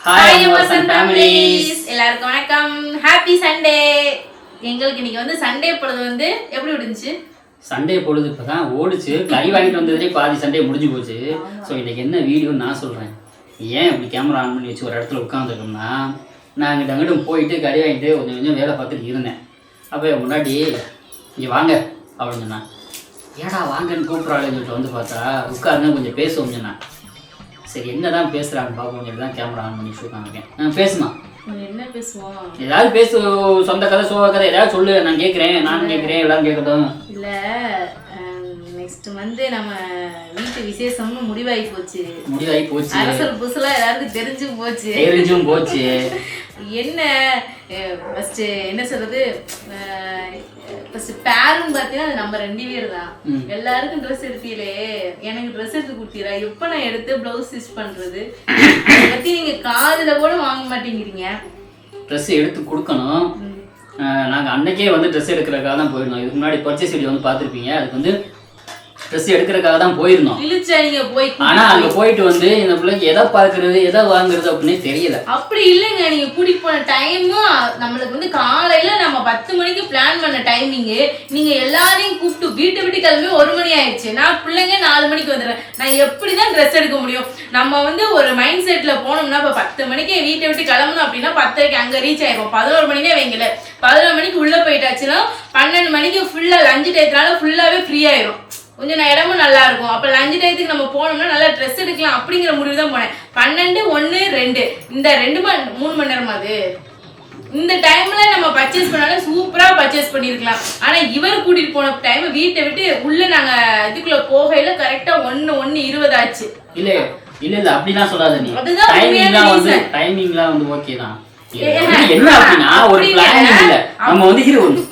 Hi families எல்லாருக்கும் வணக்கம். Happy Sunday எங்களுக்கு இன்னைக்கு வந்து சண்டே பொழுது வந்து எப்படி விடுச்சு சண்டே பொழுது இப்போ தான் ஓடிச்சு. கறி வாங்கிட்டு வந்ததுலேயே பாதி சண்டே முடிஞ்சு போச்சு. ஸோ இன்னைக்கு என்ன வீடியோன்னு நான் சொல்கிறேன் ஏன் இப்படி கேமரா ஆன் பண்ணி வச்சு ஒரு இடத்துல உட்காந்துருக்கோம்னா நான் அங்கிட்ட அங்கிட்டும் போயிட்டு கறி வாங்கிட்டு கொஞ்சம் கொஞ்சம் வேலை பார்த்துட்டு இருந்தேன். அப்போ முன்னாடி இங்கே வாங்க அப்படின்னு சொன்னான். ஏடா வாங்கன்னு கூப்பிட்றாளேன்னு சொல்லிட்டு வந்து பார்த்தா உட்காருங்க கொஞ்சம் பேசுவோம் சொன்னான். சரி என்ன தான் பேசுகிறான்னு பார்ப்போம் சொல்லி தான் கேமரா ஆன் பண்ணி நான் பேசுமா? என்ன பேசுவோம் ஏதாவது பேசு சொந்த கதை சோக கதை ஏதாவது சொல்லு நான் கேட்குறேன் நானும் கேட்குறேன் எல்லாரும் கேட்கட்டும் இல்ல நெக்ஸ்ட் வந்து நம்ம வீட்டு விசேஷம்னு முடிவாகி போச்சு. முடிவாகி போச்சு. அரசல் புதுசுலாம் எல்லாருக்கும் தெரிஞ்சு போச்சு. தெரிஞ்சும் போச்சு. என்ன ஃபர்ஸ்ட் என்ன சொல்றது ஃபர்ஸ்ட் பேரும் பார்த்தீங்கன்னா அது நம்ம ரெண்டு பேர் தான். எல்லாருக்கும் ட்ரெஸ் எடுத்தீங்களே எனக்கு ட்ரெஸ் எடுத்து கொடுத்தீரா? எப்போ நான் எடுத்து ப்ளவுஸ் ஸ்டிச் பண்றது? அதை பத்தி நீங்க காதுல கூட வாங்க மாட்டேங்கிறீங்க. ட்ரெஸ் எடுத்து கொடுக்கணும். நாங்கள் அன்னைக்கே வந்து ட்ரெஸ் எடுக்கிறதுக்காக தான் போயிருந்தோம். இதுக்கு முன்னாடி பர்ச்சேஸ் வீடியோ வந்து பார்த்துருப்பீங்க. அதுக்கு வந்து ட்ரெஸ் எடுக்கிறதுக்காக தான் போயிருந்தோம். இழுச்சா நீங்க போய் ஆனா அங்க போயிட்டு வந்து இந்த பிள்ளைக்கு எதை பார்க்கறது எதை வாங்குறது அப்படின்னே தெரியல. அப்படி இல்லைங்க நீங்க கூட்டிட்டு போன டைமும் நம்மளுக்கு வந்து காலையில நம்ம பத்து மணிக்கு பிளான் பண்ண டைமிங் நீங்க எல்லாரையும் கூப்பிட்டு வீட்டை விட்டு கிளம்பி ஒரு மணி ஆயிடுச்சு. நான் பிள்ளைங்க நாலு மணிக்கு வந்துடுறேன். நான் எப்படிதான் ட்ரெஸ் எடுக்க முடியும்? நம்ம வந்து ஒரு மைண்ட் செட்ல போனோம்னா இப்ப பத்து மணிக்கு வீட்டை விட்டு கிளம்பணும் அப்படின்னா பத்தரைக்கு அங்க ரீச் ஆயிருப்போம் பதினோரு மணினே வைங்கல பதினோரு மணிக்கு உள்ள போயிட்டாச்சுன்னா பன்னெண்டு மணிக்கு ஃபுல்லா லஞ்சு டயத்தினால ஃபுல்லாவே ஃப்ரீ ஆயிரும். கொஞ்சம் நான் இடமும் நல்லா இருக்கும் அப்ப லஞ்சு டயத்துக்கு நம்ம போனோம்னா நல்லா ட்ரெஸ் எடுக்கலாம் அப்படிங்கிற முடிவு தான் போனேன். பன்னெண்டு ஒன்று ரெண்டு. இந்த ரெண்டு மணி மூணு மணி நேரமா அது? இந்த டைம்ல நம்ம பர்ச்சேஸ் பண்ணாலும் சூப்பரா பர்ச்சேஸ் பண்ணிருக்கலாம். ஆனா இவர் கூட்டிட்டு போன டைம் வீட்டை விட்டு உள்ள நாங்க இதுக்குள்ள போகையில கரெக்டா ஒன்னு ஒன்னு இருபது ஆச்சு. இல்ல இல்ல இல்ல. அப்படிலாம் சொல்லாத நீ. டைமிங்லாம் வந்து. டைமிங்லாம் வந்து ஓகே தான். என்ன அப்படின்னா ஒரு பிளானிங் இல்ல. நம்ம வந்து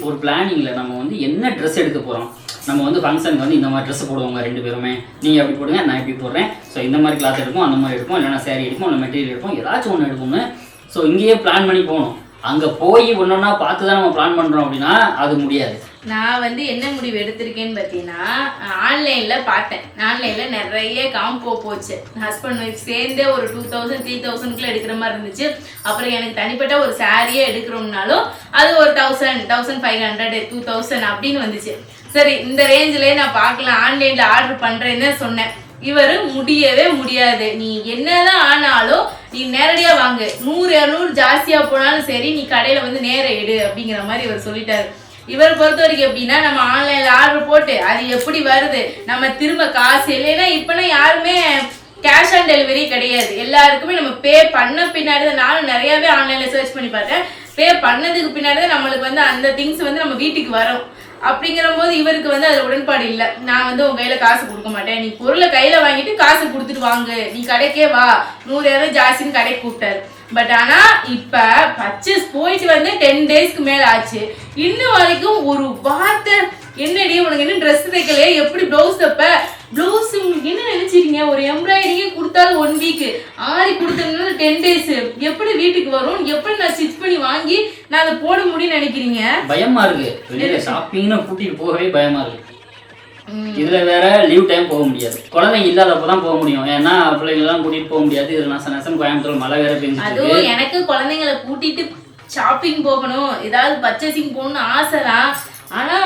ஒரு பிளானிங்ல நம்ம வந்து என்ன ட்ரெஸ் எடுக்க போறோம்? நம்ம வந்து ஃபங்க்ஷனுக்கு வந்து இந்த மாதிரி ட்ரெஸ் போடுவாங்க ரெண்டு பேருமே. நீங்கள் அப்படி போடுங்க நான் இப்படி போடுறேன். ஸோ இந்த மாதிரி கிளாத் எடுப்போம் அந்த மாதிரி எடுப்போம் இல்லைனா சேரீ எடுப்போம் இல்லை மெட்டீரியல் எடுப்போம் ஏதாச்சும் ஒன்று எடுப்போம்னு. ஸோ இங்கேயே பிளான் பண்ணி போகணும். அங்கே போய் ஒன்னொன்னா பார்த்து தான் நம்ம பிளான் பண்ணுறோம் அப்படின்னா அது முடியாது. நான் வந்து என்ன முடிவு எடுத்திருக்கேன்னு பார்த்தீங்கன்னா ஆன்லைனில் பார்த்தேன். ஆன்லைனில் நிறைய காம்போ போச்சு. ஹஸ்பண்ட் ஒய்ஃப் சேர்ந்தே ஒரு டூ தௌசண்ட் த்ரீ தௌசண்ட்குள்ளே எடுக்கிற மாதிரி இருந்துச்சு. அப்புறம் எனக்கு தனிப்பட்ட ஒரு சாரியே எடுக்கிறோம்னாலும் அது ஒரு thousand thousand five hundred two thousand அப்படின்னு வந்துச்சு. சரி இந்த ரேஞ்சிலே நான் பார்க்கலாம் ஆன்லைன்ல ஆர்டர் பண்றேன்னு சொன்னேன். இவர் முடியவே முடியாது. நீ என்னதான் ஆனாலும் நீ நேரடியா வாங்கு. நூறு இரநூறு ஜாஸ்தியா போனாலும் சரி நீ கடையில வந்து நேர எடு அப்படிங்கிற மாதிரி இவர் சொல்லிட்டாரு. இவர் பொறுத்த வரைக்கும் எப்படின்னா நம்ம ஆன்லைன்ல ஆர்டர் போட்டு அது எப்படி வருது? நம்ம திரும்ப காசு இல்லைன்னா இப்பனா யாருமே கேஷ் ஆன் டெலிவரி கிடையாது. எல்லாருக்குமே நம்ம பே பண்ண பின்னாடி தான் நானும் நிறையாவே ஆன்லைனில் சர்ச் பண்ணி பார்த்தேன். பே பண்ணதுக்கு பின்னாடி தான் நம்மளுக்கு வந்து அந்த திங்ஸ் வந்து நம்ம வீட்டுக்கு வரும். அப்படிங்கிற போது இவருக்கு வந்து அதுல உடன்பாடு இல்லை. நான் வந்து உன் கையில காசு கொடுக்க மாட்டேன். நீ பொருளை கையில வாங்கிட்டு காசு கொடுத்துட்டு வாங்கு. நீ கடைக்கே வா. நூறு ஏதாவது ஜாஸ்தின்னு கடைக்கு கூப்பிட்டாரு. பட் ஆனா இப்ப பர்ச்சேஸ் போயிட்டு வந்து டென் டேஸ்க்கு மேல ஆச்சு. இன்னும் வரைக்கும் ஒரு வார்த்தை என்னடி உனக்கு என்ன ட்ரெஸ் தைக்கலையே? எப்படி ப்ளவுஸ் தைப்ப? ப்ளவுஸ் என்ன நினைச்சு நினைச்சிருக்கீங்க ஒரு எம்ப்ராய்டிங்கே கொடுத்தாலும் ஒன் வீக் ஆரி கொடுத்ததுனால டென் டேஸ் எப்படி வீட்டுக்கு வரும்? எப்படி நான் ஸ்டிச் பண்ணி வாங்கி நான் அதை போட முடியும்னு நினைக்கிறீங்க? பயமா இருக்கு. வெளியில ஷாப்பிங்னு கூட்டிட்டு போகவே பயமா இருக்கு. இதுல வேற லீவ் டைம் போக முடியாது. குழந்தைங்க இல்லாதப்ப தான் போக முடியும். ஏன்னா பிள்ளைங்களாம் கூட்டிட்டு போக முடியாது. இதுல நச நசன் கோயம்புத்தூர் மழை வேற அதுவும் எனக்கு குழந்தைங்களை கூட்டிட்டு ஷாப்பிங் போகணும். ஏதாவது பர்ச்சேசிங் போகணும்னு ஆசை தான் ஆனா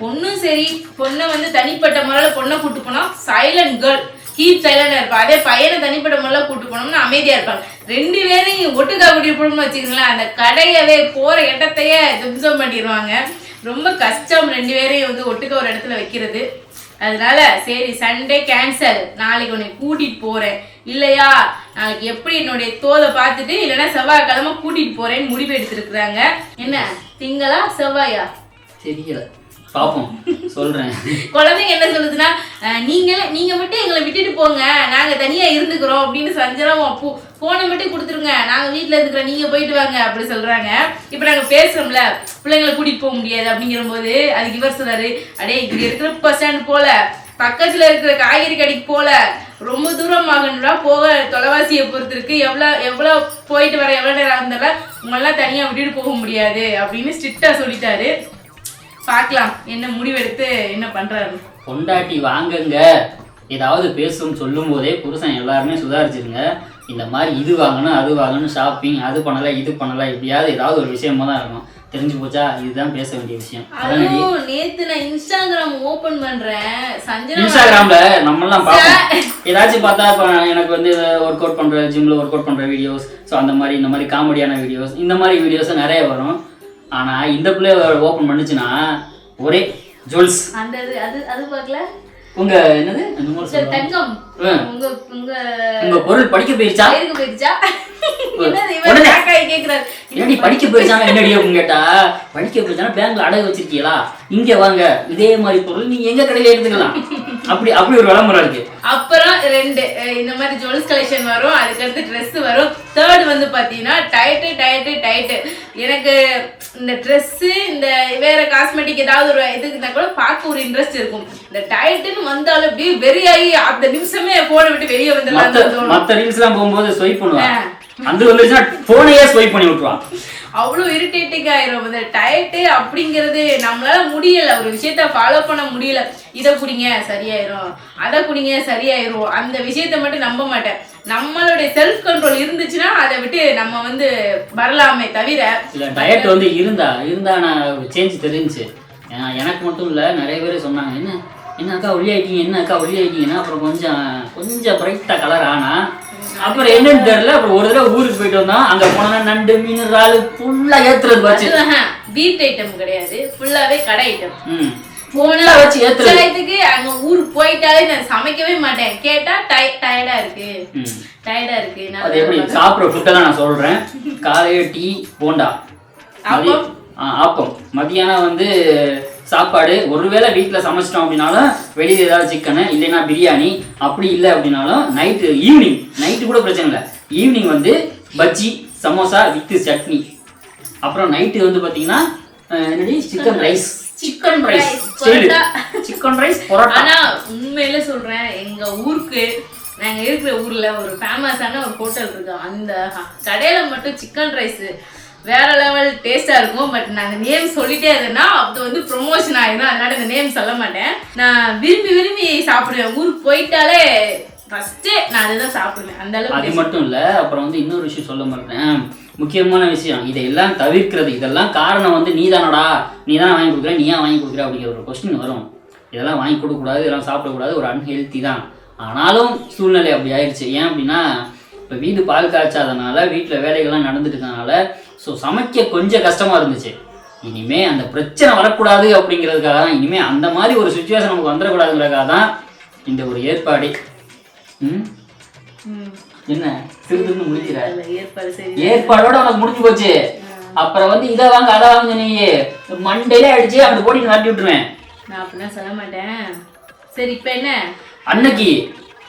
பொண்ணும் சரி பொண்ணை வந்து தனிப்பட்ட முறையில் பொண்ணை கூட்டு போனா சைலண்ட் கேர்ள் கீப் சைலண்டா இருப்பா. அதே பையனை தனிப்பட்ட முறையில் கூட்டு போனோம்னா அமைதியா இருப்பாங்க. ரெண்டு பேரையும் ஒட்டுக்கா கூட்டிட்டு போகணும்னு வச்சுக்கோங்களேன். அந்த கடையவே போற இடத்தையே தும்சம் பண்ணிடுவாங்க. ரொம்ப கஷ்டம் ரெண்டு பேரையும் வந்து ஒட்டுக்க ஒரு இடத்துல வைக்கிறது. அதனால சரி சண்டே கேன்சல் நாளைக்கு உன்னை கூட்டிட்டு போறேன். இல்லையா? நாளைக்கு எப்படி என்னுடைய தோலை பார்த்துட்டு இல்லைன்னா செவ்வாய்க்கிழமை கூட்டிட்டு போறேன்னு முடிவு எடுத்திருக்கிறாங்க. என்ன? திங்களா செவ்வாயா? தெரியல பார்ப்போம் சொல்கிறேன் குழந்தைங்க என்ன சொல்லுதுன்னா நீங்கள் நீங்கள் மட்டும் எங்களை விட்டுட்டு போங்க. நாங்கள் தனியாக இருந்துக்கிறோம். அப்படின்னு சஞ்சலம் அப்போ ஃபோனை மட்டும் கொடுத்துருங்க. நாங்கள் வீட்டில் இருக்கிறோம். நீங்கள் போயிட்டு வாங்க. அப்படி சொல்கிறாங்க இப்போ நாங்கள் பேசுறோம்ல பிள்ளைங்களை கூட்டிகிட்டு போக முடியாது அப்படிங்கிற போது அதுக்கு இவர் சொல்றாரு அடே இங்கே இருக்கிற பஸ் ஸ்டாண்ட் போல பக்கத்தில் இருக்கிற காய்கறி கடைக்கு போல ரொம்ப தூரம் ஆகணும்னா போக தொலைவாசியை பொறுத்து இருக்கு. எவ்வளோ போயிட்டு வர எவ்வளோ நேரம் இருந்தாலும் உங்களெல்லாம் தனியாக விட்டுட்டு போக முடியாது. அப்படின்னு ஸ்ட்ரிக்டாக சொல்லிட்டாரு. பார்க்கலாம். என்ன முடிவெடுத்து என்ன பண்றாரு? பொண்டாட்டி வாங்குங்க. ஏதாவது பேசும் சொல்லும் போதே புருஷன் எல்லாருமே சுதாரிச்சிருங்க. இந்த மாதிரி இது வாங்கணும் அது வாங்கணும் ஷாப்பிங் அது பண்ணல இது பண்ணல எப்படியாவது ஏதாவது ஒரு விஷயமா தான் இருக்கும் தெரிஞ்சு போச்சா? இதுதான் பேச வேண்டிய விஷயம். அதுவும் நேத்து நான் இன்ஸ்டாகிராம் ஓபன் பண்றேன். சஞ்சனா இன்ஸ்டாகிராம்ல நம்மலாம் பார்ப்போம். ஏதாச்சும் பார்த்தா இப்போ எனக்கு வந்து ஒர்க் அவுட் பண்ற ஜிம்ல ஒர்க் அவுட் பண்ற வீடியோஸ் ஸோ அந்த மாதிரி இந்த மாதிரி காமெடியான வீடியோஸ் இந்த மாதிரி வீடியோஸ் நிறைய வரும். ஆனா இந்த பிள்ளைய ஓப்பன் பண்ணுச்சுன்னா ஒரே ஜுவல்ஸ். அந்த இது- அது அது பார்க்கல? உங்க என்னது. தங்கம். உங்க உங்க உங்க பொருள் படிக்க போயிருச்சா? காக்காய் கேக்குறாரு. என்னடி படிக்க போயிருச்சாங்க என்னடி அப்படின்னு கேட்டா? படிக்க போயிருச்சானா பேங்க்ல அடகு வச்சிருக்கீங்களா? இங்க வாங்க. இதே மாதிரி பொருள் நீங்க எங்க கடையில எடுத்துக்கலாம். அப்படி அப்படி ஒரு விளம்பரம் இருக்கு. அப்புறம் ரெண்டு இந்த மாதிரி ஜுவல்ஸ் கலெக்ஷன் வரும். அதுக்கடுத்து ட்ரெஸ் வரும். தேர்ட் வந்து பாத்தீங்கன்னா டயட்டு டயட்டு டயட்டு எனக்கு இந்த ட்ரெஸ் இந்த வேற காஸ்மெட்டிக் ஏதாவது ஒரு இதுக்குனா கூட பார்க்க ஒரு இன்ட்ரெஸ்ட் இருக்கும். இந்த டயட்டுன்னு வந்தாலும் அப்படியே வெறியாகி அந்த நிமிஷமே போனை விட்டு வெளியே வந்துடலாம் மத்த ரீல்ஸ் எல்லாம் போகும்போது ஸ்வைப் பண்ணுவான். அந்த வந்துருச்சுன்னா போனையே ஸ்வைப் பண்ணி விட்டுருவான். அவ்வளோ இரிட்டேட்டிங் ஆயிரும். இந்த டயட்டு அப்படிங்கிறது நம்மளால முடியல. ஒரு விஷயத்த ஃபாலோ பண்ண முடியல. இதை குடிங்க சரியாயிரும். அதை குடிங்க சரியாயிரும். அந்த விஷயத்த மட்டும் நம்ப மாட்டேன். நம்மளுடைய செல்ஃப் கண்ட்ரோல் இருந்துச்சுன்னா அதை விட்டு நம்ம வந்து வரலாமே தவிர டயட் வந்து இருந்தா இருந்தா நான் சேஞ்ச் ஏன்னா எனக்கு மட்டும் இல்ல நிறைய பேர் சொன்னாங்க என்ன என்ன அக்கா ஒளி ஆயிட்டீங்க என்ன அக்கா ஒளி ஆயிட்டீங்கன்னா அப்புறம் கொஞ்சம் கொஞ்சம் பிரைட்டா கலர் ஆனா அப்புறம் என்னன்னு தெரியல அப்புறம் ஒரு தடவை ஊருக்கு போயிட்டு வந்தோம். அங்க போனா நண்டு மீன் இறாலு ஃபுல்லா ஏத்துறது வச்சு. வீட் ஐட்டம் கிடையாது. ஃபுல்லாவே கடை ஐட்டம் போனா வச்சு ஏத்துறது. டயத்துக்கு அங்க ஊருக்கு போயிட்டாலே நான் சமைக்கவே மாட்டேன். கேட்டா டய டயர்டா இருக்கு. டயர்டா இருக்கு. நான் அது எப்படி? சாப்பிட்ற ஃபுட்டெல்லாம் நான் சொல்றேன். காலையில டீ போண்டா. ஆப்பம்? மதியானம் வந்து சாப்பாடு. ஒருவேளை வீட்டில் சமைச்சிட்டோம் அப்படின்னாலும் வெளியில் ஏதாவது சிக்கனு இல்லைன்னா பிரியாணி அப்படி இல்லை அப்படின்னாலும் நைட்டு ஈவினிங் நைட்டு கூட பிரச்சனை இல்லை. ஈவினிங் வந்து பஜ்ஜி சமோசா வித் சட்னி. அப்புறம் நைட்டு வந்து பார்த்தீங்கன்னா என்னடி? Chicken rice chicken rice. Chicken rice parotta. உண்மையில சொல்றேன். எங்க ஊருக்கு நாங்க இருக்கிற ஊர்ல ஒரு ஃபேமஸான ஒரு ஹோட்டல் இருக்கு. அந்த கடையில மட்டும் சிக்கன் ரைஸ் வேற லெவல் டேஸ்டா இருக்கும் பட் நாங்க நேம் சொல்லிட்டே இருந்தேன்னா அது வந்து ப்ரொமோஷன் ஆயிடும் அதனால இந்த நேம் சொல்ல மாட்டேன். நான் விரும்பி விரும்பி சாப்பிடுவேன். ஊருக்கு போயிட்டாலே ஃபர்ஸ்டே நான் அதுதான் சாப்பிடுவேன். அந்த அது அளவுக்கு மட்டும் இல்ல அப்புறம் வந்து இன்னொரு விஷயம் சொல்ல மாட்டேன். முக்கியமான விஷயம் இதையெல்லாம் தவிர்க்கிறது. இதெல்லாம் காரணம் வந்து நீ தானடா நீ தான் வாங்கி கொடுக்குற நீ ஏன் வாங்கி கொடுக்குற அப்படிங்கிற ஒரு கொஸ்டின் வரும். இதெல்லாம் வாங்கி கொடுக்கக்கூடாது இதெல்லாம் சாப்பிடக்கூடாது ஒரு அன்ஹெல்த்தி தான். ஆனாலும் சூழ்நிலை அப்படி ஆயிடுச்சு. ஏன் அப்படின்னா இப்போ வீடு பால் காய்ச்சாதனால வீட்டில் வேலைகள்லாம் நடந்துட்டு இருக்கனால ஸோ சமைக்க கொஞ்சம் கஷ்டமா இருந்துச்சு. இனிமே அந்த பிரச்சனை வரக்கூடாது அப்படிங்கிறதுக்காக தான் இனிமே அந்த மாதிரி ஒரு சுச்சுவேஷன் நமக்கு வந்துடக்கூடாதுங்கிறதுக்காக தான் இந்த ஒரு ஏற்பாடு. என்ன? திருதுன்னு சரி ஏற்பாடோட உனக்கு முடிஞ்சு போச்சு. அப்புறம் வந்து இதை வாங்க அதை வாங்க நீ. மண்டையில அடிச்சு அப்படி போட்டு நடத்தி விட்டுருவேன். நான் அப்படிலாம் சொல்ல மாட்டேன். சரி இப்ப என்ன? அன்னைக்கு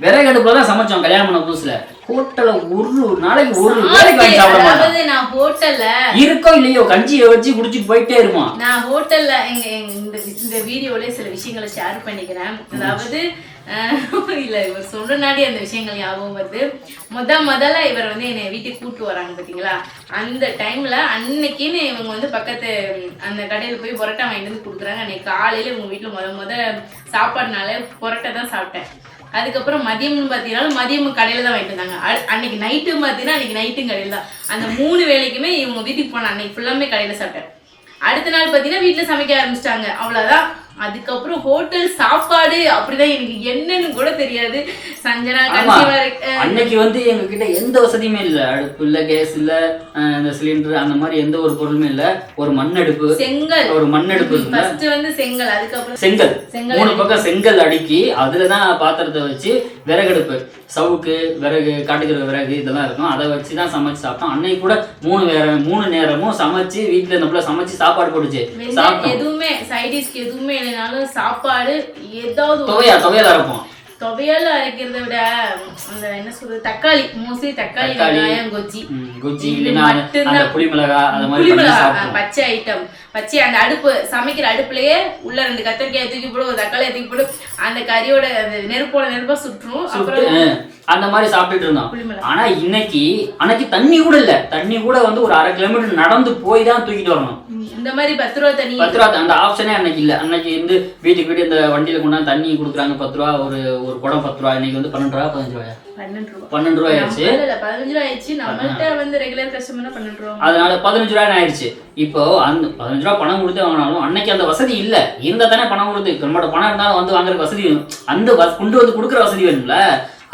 விறகு அடுப்புல தான் சமைச்சோம் கல்யாணம் பண்ண புதுசுல. ஹோட்டல்ல ஒரு நாளைக்கு ஒரு வேலைக்கு வாங்கி சாப்பிட நான் ஹோட்டல்ல இருக்கோ இல்லையோ கஞ்சியை வச்சு குடிச்சிட்டு போயிட்டே இருமா நான் ஹோட்டல்ல எங்க இந்த இந்த வீடியோல சில விஷயங்களை ஷேர் பண்ணிக்கிறேன். அதாவது இல்ல இவர் சொல்றனாடி அந்த விஷயங்கள் ஞாபகம் வருது. முத முதல்ல இவர் வந்து என்னை வீட்டுக்கு கூட்டு வராங்க பாத்தீங்களா? அந்த டைம்ல அன்னைக்குன்னு இவங்க வந்து பக்கத்து அந்த கடையில போய் பரோட்டா வாங்கிட்டு வந்து கொடுக்குறாங்க. அன்னைக்கு காலையில உங்க வீட்டுல முத முத சாப்பாடுனால பரோட்டா தான் சாப்பிட்டேன். அதுக்கப்புறம் மதியம்னு பார்த்தீங்கன்னா மதியம் கடையில் தான் வாங்கிட்டு வந்தாங்க. அன்னைக்கு நைட்டும் பார்த்தீங்கன்னா அன்னைக்கு நைட்டும் கடையில் தான். அந்த மூணு வேலைக்குமே இவங்க வீட்டுக்கு போனேன் அன்னைக்கு ஃபுல்லாமே கடையில் சாப்பிட்டேன். அடுத்த நாள் பார்த்தீங்கன்னா வீட்டில் சமைக்க ஆரம்பிச்சிட்டாங்க. அவ்வளோதான் அதுக்கப்புறம் ஹோட்டல் சாப்பாடு அப்படிதான் எனக்கு என்னன்னு கூட தெரியாது. சஞ்சனா அன்னைக்கு வந்து எங்க கிட்ட எந்த வசதியுமே இல்ல. அடுப்பு இல்ல கேஸ் இல்ல இந்த சிலிண்டர் அந்த மாதிரி எந்த ஒரு பொருளுமே இல்ல. ஒரு மண்ணடுப்பு. செங்கல். ஒரு இருக்குல்ல. ஃபர்ஸ்ட் வந்து செங்கல் அதுக்கப்புறம் செங்கல். செங்கல் மூணு பக்கம் செங்கல் அடுக்கி அதுல தான் பாத்திரத்தை வச்சு விறகடுப்பு. சவுக்கு விறகு காட்டுக்கிற விறகு இதெல்லாம் இருக்கும். அதை வச்சு தான் சமைச்சு சாப்பிட்டோம். அன்னைக்கு கூட மூணு வேற மூணு நேரமும் சமைச்சு வீட்டுல நம்மள சமைச்சு சாப்பாடு போட்டுச்சு. எதுவுமே சைடிஷ்க்கு எதுவுமே இல்லைனாலும் சாப்பாடு ஏதாவது துவையா துவையலா இருக்கும். துவையல் அரைக்கிறத விட அந்த என்ன சொல்றது தக்காளி மோஸ்ட்லி தக்காளி வெங்காயம் கொச்சி. குச்சி மட்டும்தான். அந்த மாதிரி சாப்பிட்டோம் பச்சை ஐட்டம் பச்சை அந்த அடுப்பு சமைக்கிற அடுப்புலயே உள்ள ரெண்டு கத்திரிக்காய் தூக்கி போடு ஒரு தக்காளியை தூக்கி போடு அந்த கறியோட அந்த நெருப்போட நெருப்பா சுற்றும் அப்புறம் அந்த மாதிரி சாப்பிட்டுட்டு இருந்தோம். ஆனா இன்னைக்கு அன்னைக்கு தண்ணி கூட இல்ல. தண்ணி கூட வந்து ஒரு அரை கிலோமீட்டர் நடந்து போய் தான் தூக்கிட்டு வரணும். இந்த மாதிரி பத்து ரூபா தண்ணி பத்து ரூபா அந்த ஆப்ஷனே அன்னைக்கு இல்ல. அன்னைக்கு வந்து வீட்டுக்கு வீட்டு இந்த வண்டியில கொண்டாந்து தண்ணி கொடுக்குறாங்க பத்து ரூபா ஒரு ஒரு குடம் பத்து ரூபா. இன்னைக்கு வந்து பன்னெண்டு ரூபா பதினஞ்சு ரூபாயா? பன்னெண்டு ரூபா. பன்னெண்டு ரூபாய் ஆயிடுச்சு. பதினஞ்சு ரூபா ஆயிடுச்சு. நம்மள்ட்ட வந்து ரெகுலர் கஸ்டமர்னா பன்னெண்டு ரூபா. அதனால பதினஞ்சு ரூபாய் ஆயிடுச்சு? இப்போ அந்த பதினஞ்சு ரூபா பணம் கொடுத்து வாங்கினாலும் அன்னைக்கு அந்த வசதி இல்ல. இருந்தா தானே பணம் கொடுத்து நம்மளோட பணம் இருந்தாலும் வந்து வாங்குற வசதி வேணும். அந்த கொண்டு வந்து கொடுக்குற வசதி வேணும்ல.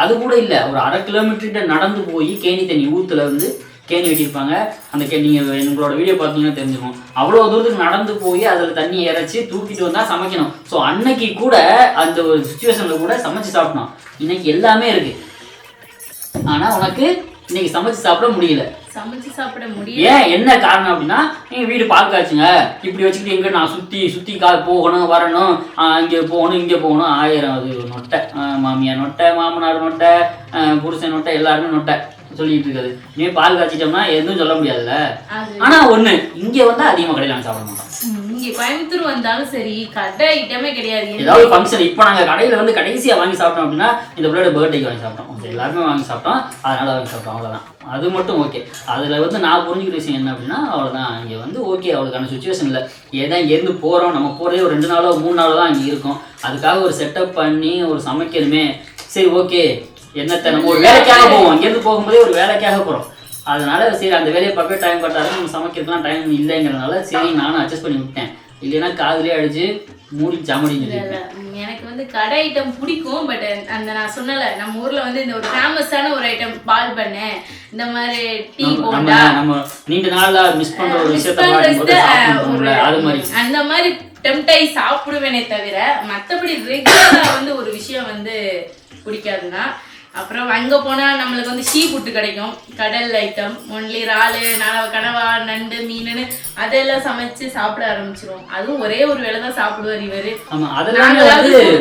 அது கூட இல்ல. ஒரு அரை கிலோமீட்டர் நடந்து போய் கேணி தண்ணி ஊத்துல வந்து கேணி வெட்டியிருப்பாங்க. அந்த கே நீங்க எங்களோட வீடியோ பார்த்தீங்கன்னா தெரிஞ்சுக்கும் அவ்வளோ தூரத்துக்கு நடந்து போய் அதில் தண்ணி இறைச்சி தூக்கிட்டு வந்தா சமைக்கணும். ஸோ அன்னைக்கு கூட அந்த ஒரு சுச்சுவேஷன்ல கூட சமைச்சு சாப்பிடணும். இன்னைக்கு எல்லாமே இருக்கு. ஆனா உனக்கு இன்னைக்கு சமைச்சு சாப்பிட முடியல. சமைச்சு சாப்பிட முடியும் ஏன்? என்ன காரணம் அப்படின்னா எங்க வீடு பால் காய்ச்சுங்க இப்படி வச்சுக்கிட்டு எங்க நான் சுத்தி சுத்தி கா போகணும் வரணும். இங்க போகணும் இங்க போகணும். ஆயிரம் அது நொட்டை. மாமியார் நொட்டை மாமனார் நொட்டை புருஷன் நொட்டை எல்லாருமே நொட்டை. சொல்லிட்டு இருக்காது இனிமே பால் காய்ச்சிட்டோம்னா எதுவும் சொல்ல முடியாதுல்ல? ஆனா ஒண்ணு இங்க வந்தா அதிகமா கடையில நாங்க சாப்பிட மாட்டோம் இங்க கோயம்புத்தூர் வந்தாலும் சரி கடை ஐட்டமே கிடையாது. ஏதாவது ஃபங்க்ஷன் இப்போ நாங்க கடையில வந்து கடைசியா வாங்கி சாப்பிட்டோம் அப்படின்னா இந்த பிள்ளையோட பர்த்டேக்கு வாங்கி சாப்பிட்டோம். எல்லாருமே வாங்கி சாப்பிட்டோம். அதனால வாங்கி சாப்பிட்டோம் அவ்வளவுதான். அது மட்டும் ஓகே அதுல வந்து நான் புரிஞ்சுக்கிற விஷயம் என்ன அப்படின்னா அவ்வளவுதான். இங்க வந்து ஓகே அவளுக்கான சுச்சுவேஷன் இல்லை. ஏதா இங்கேருந்து போறோம்? நம்ம போறதே ஒரு ரெண்டு நாளோ மூணு நாளோ தான் இங்க இருக்கும். அதுக்காக ஒரு செட்டப் பண்ணி ஒரு சமைக்கணுமே. சரி ஓகே என்னத்த நம்ம ஒரு வேலைக்காக போவோம். இங்கேருந்து போகும்போதே ஒரு வேலைக்காக போறோம். அதனால சரி அந்த வேலையை பார்க்க டைம் பட்டாலும் நம்ம சமைக்கிறதுலாம் டைம் இல்லைங்கிறதுனால சரி நானும் அட்ஜஸ்ட் பண்ணி விட்டேன். இல்லைன்னா காதுலயே அடிச்சு மூடி. ம், எனக்கு வந்து கடை ஐட்டம் பிடிக்கும் பட் அந்த நான் சொன்னல நம்ம ஊர்ல வந்து இந்த ஒரு ஃபேமஸான ஒரு ஐட்டம் பால் பண்ணேன் இந்த மாதிரி டீ போண்டா. நம்ம- நீண்ட நாளா மிஸ் பண்ற ஒரு விஷயத்த அது மாதிரி. அந்த மாதிரி டெம்டாய் சாப்பிடுவேனே தவிர மத்தபடி ரெகுலரா வந்து ஒரு விஷயம் வந்து பிடிக்காதுன்னா அப்புறம் அங்க போனா நம்மளுக்கு வந்து சீ ஃபுட்டு கிடைக்கும். கடல் ஐட்டம் ஒன்லி இறாலு நலவ கனவா நண்டு மீனுன்னு அதெல்லாம் சமைச்சு சாப்பிட ஆரம்பிச்சிருவோம். அதுவும் ஒரே ஒரு வேளை தான் சாப்பிடுவார் இவரு. ஆமா அதெல்லாம்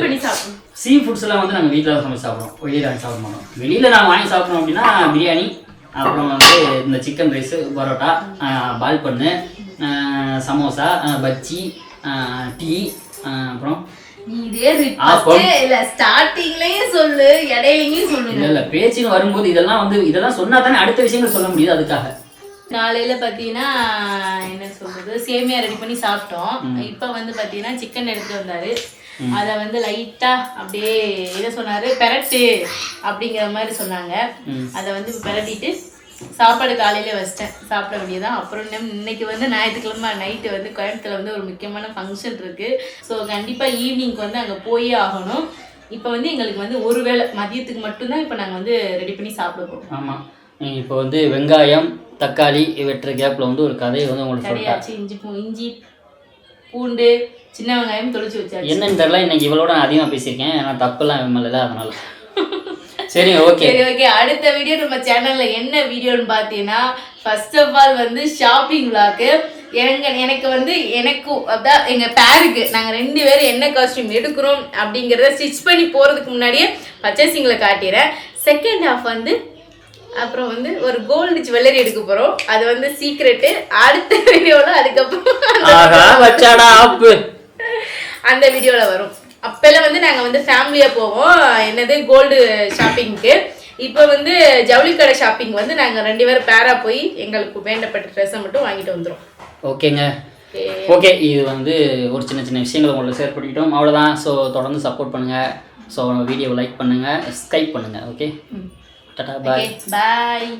பண்ணி சாப்பிடுவோம். சீ ஃபுட்ஸ் எல்லாம் வந்து நாங்க வீட்டில் சமைச்சு சாப்பிடுவோம். வெளியில வாங்கி சாப்பிட மாட்டோம். வெளியில நான் வாங்கி சாப்பிடணும் அப்படின்னா பிரியாணி அப்புறம் வந்து இந்த சிக்கன் ரைஸ் பரோட்டா பால் பண்ணு சமோசா பஜ்ஜி டீ அப்புறம் பேச்சுன்னு வரும்போது இதெல்லாம் வந்து இதெல்லாம் சொன்னா தானே அடுத்த விஷயங்கள் சொல்ல முடியுது அதுக்காக. காலையில பாத்தீங்கன்னா என்ன சொல்றது சேமியா ரெடி பண்ணி சாப்பிட்டோம். இப்ப வந்து பாத்தீங்கன்னா சிக்கன் எடுத்து வந்தாரு. அத வந்து லைட்டா அப்படியே என்ன சொன்னாரு பெரட்டு அப்படிங்கிற மாதிரி சொன்னாங்க. அத வந்து பெரட்டிட்டு சாப்பாடு காலையில வச்சிட்டேன். சாப்பிட வேண்டியதான் அப்புறம் இன்னும் இன்னைக்கு வந்து ஞாயிற்றுக்கிழமை நைட்டு வந்து கோயம்புத்தூர்ல வந்து ஒரு முக்கியமான ஃபங்க்ஷன் இருக்கு. ஸோ கண்டிப்பா ஈவினிங்க்கு வந்து அங்க போயே ஆகணும். இப்போ வந்து எங்களுக்கு வந்து ஒரு வேளை மதியத்துக்கு மட்டும்தான் இப்போ நாங்கள் வந்து ரெடி பண்ணி சாப்பிட போகிறோம் ஆமா. இப்போ வந்து வெங்காயம் தக்காளி வெட்டுற கேப்ல வந்து ஒரு கதையை வந்து உங்களுக்கு கடையாச்சு இஞ்சி பூ இஞ்சி பூண்டு சின்ன வெங்காயம் தொளிச்சு வச்சாச்சு. என்னன்னு தெரியல. இன்னைக்கு இவளோட நான் அதிகமாக பேசியிருக்கேன். நான் தப்பெல்லாம் விமல அதனால. சரிங்க ஓகே சரி ஓகே அடுத்த வீடியோ நம்ம சேனல்ல என்ன வீடியோன்னு பார்த்தீங்கன்னா ஃபர்ஸ்ட் ஆஃப் ஆல் வந்து ஷாப்பிங் விளாக்கு எங்க எனக்கு வந்து எனக்கு அதான் எங்க பேருக்கு நாங்க ரெண்டு பேரும் என்ன காஸ்டியூம் எடுக்கிறோம் அப்படிங்கறத ஸ்டிச் பண்ணி போறதுக்கு முன்னாடியே பர்ச்சேசிங்ல காட்டிடுறேன் செகண்ட் ஹாஃப் வந்து அப்புறம் வந்து ஒரு கோல்டு ஜுவல்லரி எடுக்க போறோம். அது வந்து சீக்ரெட்டு அடுத்த வீடியோல அதுக்கப்புறம் அந்த வீடியோல வரும். அப்பெல்லாம் வந்து நாங்க வந்து ஃபேமிலியா போவோம். என்னது கோல்டு ஷாப்பிங்க்கு இப்போ வந்து ஜவுளி கடை ஷாப்பிங் வந்து நாங்க ரெண்டு பேரும் பேரா போய் எங்களுக்கு வேண்டப்பட்ட ட்ரெஸ்ஸை மட்டும் வாங்கிட்டு வந்துரும் ஓகேங்க. ஓகே. இது வந்து ஒரு சின்ன சின்ன விஷயங்களை உங்களுக்கு ஷேர் பண்ணிக்கிட்டோம். அவ்வளோதான் ஸோ தொடர்ந்து சப்போர்ட் பண்ணுங்கள் ஸோ வீடியோவை லைக் பண்ணுங்கள் ஸ்கைப் பண்ணுங்கள் ஓகே டாடா பாய் பாய்